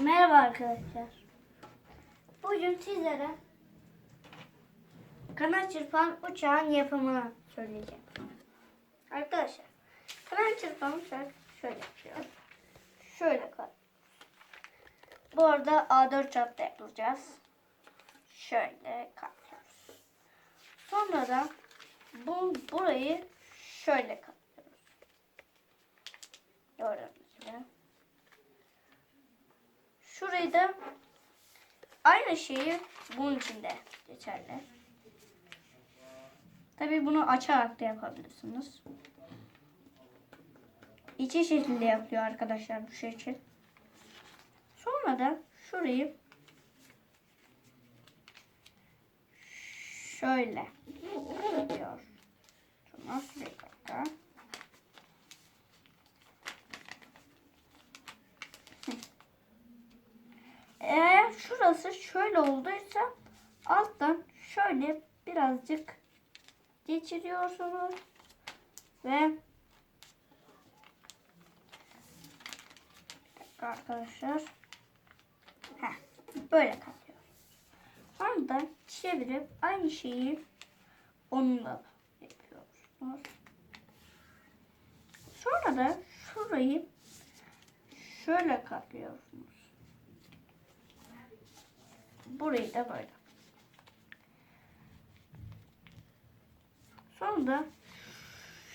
Merhaba arkadaşlar. Bugün sizlere kanat çırpan uçağın yapımını söyleyeceğim. Arkadaşlar kanat çırpan uçak şöyle yapıyor. Şöyle kal. Bu arada A4 çapta yapacağız. Şöyle katlıyoruz. Sonra da bu burayı şöyle katlıyoruz. Gördüğünüz da aynı şeyi bunun içinde geçerli. Tabi bunu açarak da yapabilirsiniz. İçi şekilde yapıyor arkadaşlar bu şekil. Sonra da şurayı şöyle yapıyor. Şunu bir dakika. Şurası şöyle olduysa alttan şöyle birazcık geçiriyorsunuz ve arkadaşlar Heh, böyle kalıyor. Sonra da çevirip aynı şeyi onunla yapıyorsunuz. Sonra da şurayı şöyle katlıyorsunuz. Burayı da böyle. Sonra da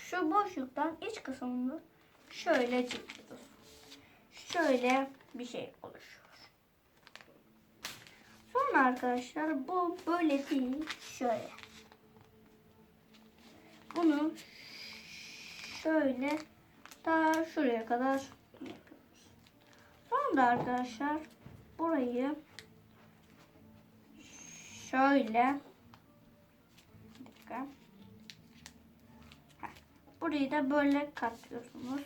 şu boşluktan iç kısmını şöyle çekiyoruz. Şöyle bir şey oluşuyor. Sonra arkadaşlar bu böyle değil şöyle. Bunu şöyle ta şuraya kadar yapıyoruz. Sonra da arkadaşlar burayı şöyle bir dakika. Burayı da böyle katlıyorsunuz.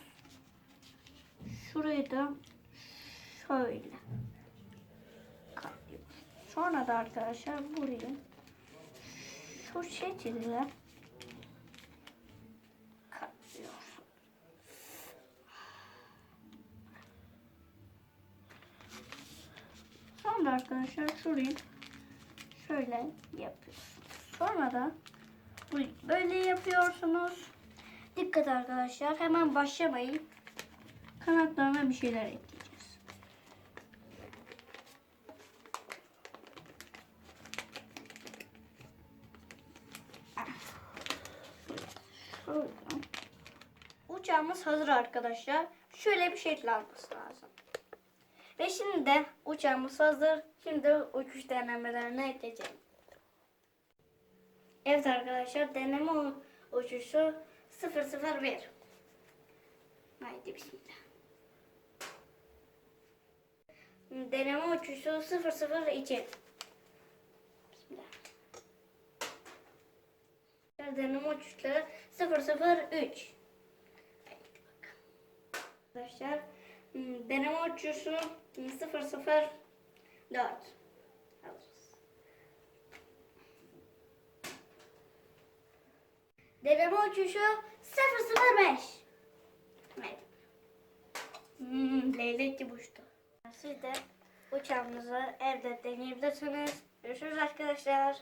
Şurayı da şöyle katlıyoruz. Sonra da arkadaşlar burayı şu şekilde katlıyoruz. Sonra arkadaşlar şurayı şöyle yapıyorsunuz. Sonra da böyle yapıyorsunuz. Dikkat arkadaşlar hemen başlamayın. Kanatlarına bir şeyler ekleyeceğiz. Şöyle. Uçağımız hazır arkadaşlar. Şöyle bir şekil alması lazım. Ve şimdi de uçağımız hazır. Şimdi uçuş denemelerine geçelim. Evet arkadaşlar deneme uçuşu 001. Haydi bismillah. Deneme uçuşu 002. Bismillah. Deneme uçuşları 003. Haydi bakalım. Arkadaşlar hmm, deneme uçuşu 004. Alırız. Deneme uçuşu 005. Evet. Hmm, leylek gibi uçtu. Siz de uçağınızı evde deneyebilirsiniz. Görüşürüz arkadaşlar.